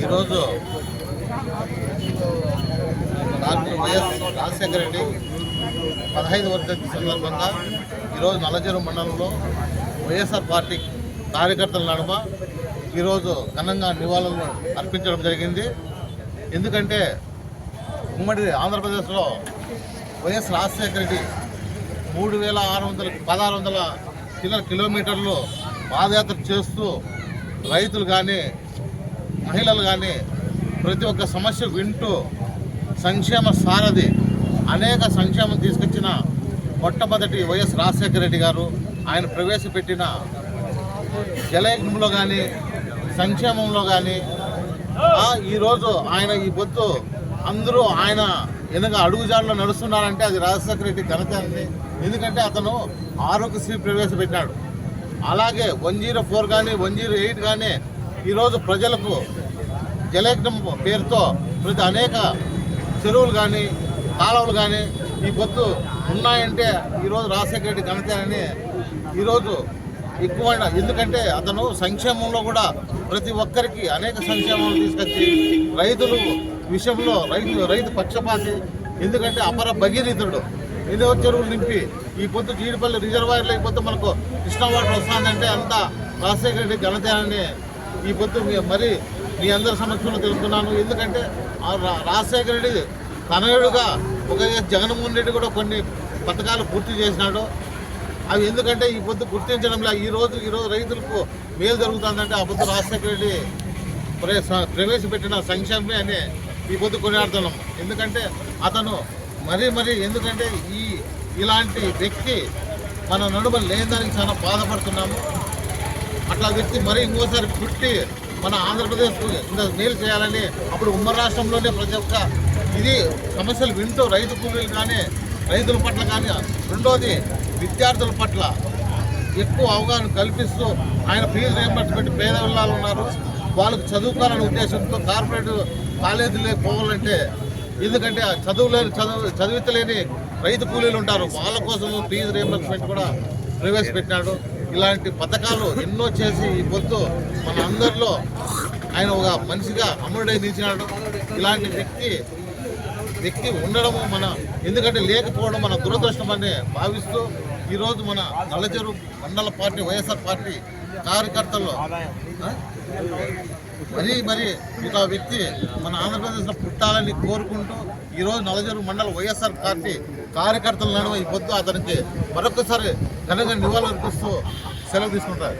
ఈరోజు doctor YS Rajasekhara Reddy పదహైదు వర్ధంతి సందర్భంగా ఈరోజు నల్లజరు మండలంలో వైఎస్ఆర్ పార్టీ కార్యకర్తల నడుమ ఈరోజు ఘనంగా నివాళులను అర్పించడం జరిగింది. ఎందుకంటే ఉమ్మడి ఆంధ్రప్రదేశ్లో వైఎస్ రాజశేఖర రెడ్డి మూడు వేల ఆరు వందల పదహారు వందల కిలో కిలోమీటర్లు పాదయాత్ర చేస్తూ రైతులు కానీ మహిళలు కానీ ప్రతి ఒక్క సమస్య వింటూ సంక్షేమ సారథి అనేక సంక్షేమం తీసుకొచ్చిన మొట్టమొదటి వైఎస్ రాజశేఖర రెడ్డి గారు. ఆయన ప్రవేశపెట్టిన జలయజ్ఞంలో కానీ సంక్షేమంలో కానీ ఈరోజు ఆయన ఈ పొత్తు అందరూ ఆయన వెనక అడుగుజాడలో నడుస్తున్నారంటే అది రాజశేఖర రెడ్డి ఘనత ఎందుకంటే అతను ఆరోగ్యశ్రీ ప్రవేశపెట్టాడు అలాగే వన్ జీరో ఫోర్ కానీ వన్ జీరో ఎయిట్ కానీ ఈరోజు ప్రజలకు జలయజ్ఞం పేరుతో ప్రతి అనేక చెరువులు కానీ కాలువలు కానీ ఈ పొత్తు ఉన్నాయంటే ఈరోజు రాజశేఖర రెడ్డి ఘనతేనని ఈరోజు ఎక్కువ ఎందుకంటే అతను సంక్షేమంలో కూడా ప్రతి ఒక్కరికి అనేక సంక్షేమాలు తీసుకొచ్చి రైతులు విషయంలో రైతు రైతు పక్షపాతి ఎందుకంటే అపర భగీరథుడు. ఎన్నో చెరువులు నింపి ఈ పొద్దు జీడిపల్లి రిజర్వాయర్లో ఈ పొద్దు మనకు కృష్ణా వాటర్ వస్తుందంటే అంతా రాజశేఖర రెడ్డి అని ఈ పొద్దు మీ- మరి మీ అందరి సమక్షంలో తెలుపుతున్నాను. ఎందుకంటే ఆ రాజశేఖర రెడ్డి తనయుడుగా ఒక జగన్మోహన్ రెడ్డి కూడా కొన్ని పథకాలు పూర్తి చేసినాడు. అవి ఎందుకంటే ఈ పొద్దు గుర్తించడంలో. ఈ రోజు ఈ రోజు రైతులకు మేలు జరుగుతుందంటే ఆ పొద్దు రాజశేఖర రెడ్డి ప్రవేశపెట్టిన సంక్షేమమే అని ఈ పొద్దు కొనియాడుతున్నాం. ఎందుకంటే అతను మరి మరి ఎందుకంటే ఈ ఇలాంటి వ్యక్తి మన నడుమ లేని దానికి చాలా బాధపడుతున్నాము. అట్లా వ్యక్తి మరి ఇంకోసారి పుట్టి మన ఆంధ్రప్రదేశ్కు ఇంత మేలు చేయాలని అప్పుడు ఉమ్మడి రాష్ట్రంలోనే ప్రతి ఒక్క ఇది సమస్యలు వింటూ రైతు కూలీలు కానీ రైతుల పట్ల కానీ రెండోది విద్యార్థుల పట్ల ఎక్కువ అవగాహన కల్పిస్తూ ఆయన ఫీజు రియంబర్స్మెంట్ పేద పిల్లలు ఉన్నారు. వాళ్ళకి చదువుకోవాలనే ఉద్దేశంతో కార్పొరేట్ కాలేజీలకు పోవాలంటే ఎందుకంటే ఆ చదువులేని చదువు చదివితలేని రైతు కూలీలు ఉంటారు. వాళ్ళ కోసం ఫీజు రియంబర్స్మెంట్ కూడా ప్రవేశపెట్టినాడు. ఇలాంటి పథకాలు ఎన్నో చేసి ఈ పొద్దు మన అందరిలో ఆయన ఒక మనిషిగా అమరుడై నిలిచినాడు. ఇలాంటి వ్యక్తి వ్యక్తి ఉండడము మన ఎందుకంటే లేకపోవడం మన దురదృష్టం అని భావిస్తూ ఈరోజు మన నల్లచెరు మండల పార్టీ వైఎస్ఆర్ పార్టీ కార్యకర్తలు మరీ మరి ఒక వ్యక్తి మన ఆంధ్రప్రదేశ్లో పుట్టాలని కోరుకుంటూ ఈరోజు నలజరు మండల వైఎస్ఆర్ పార్టీ కార్యకర్తల నడుమ ఈ పొద్దు అతనికి మరొకసారి ఘనంగా నివాళులర్పిస్తూ సెలవు తీసుకుంటారు.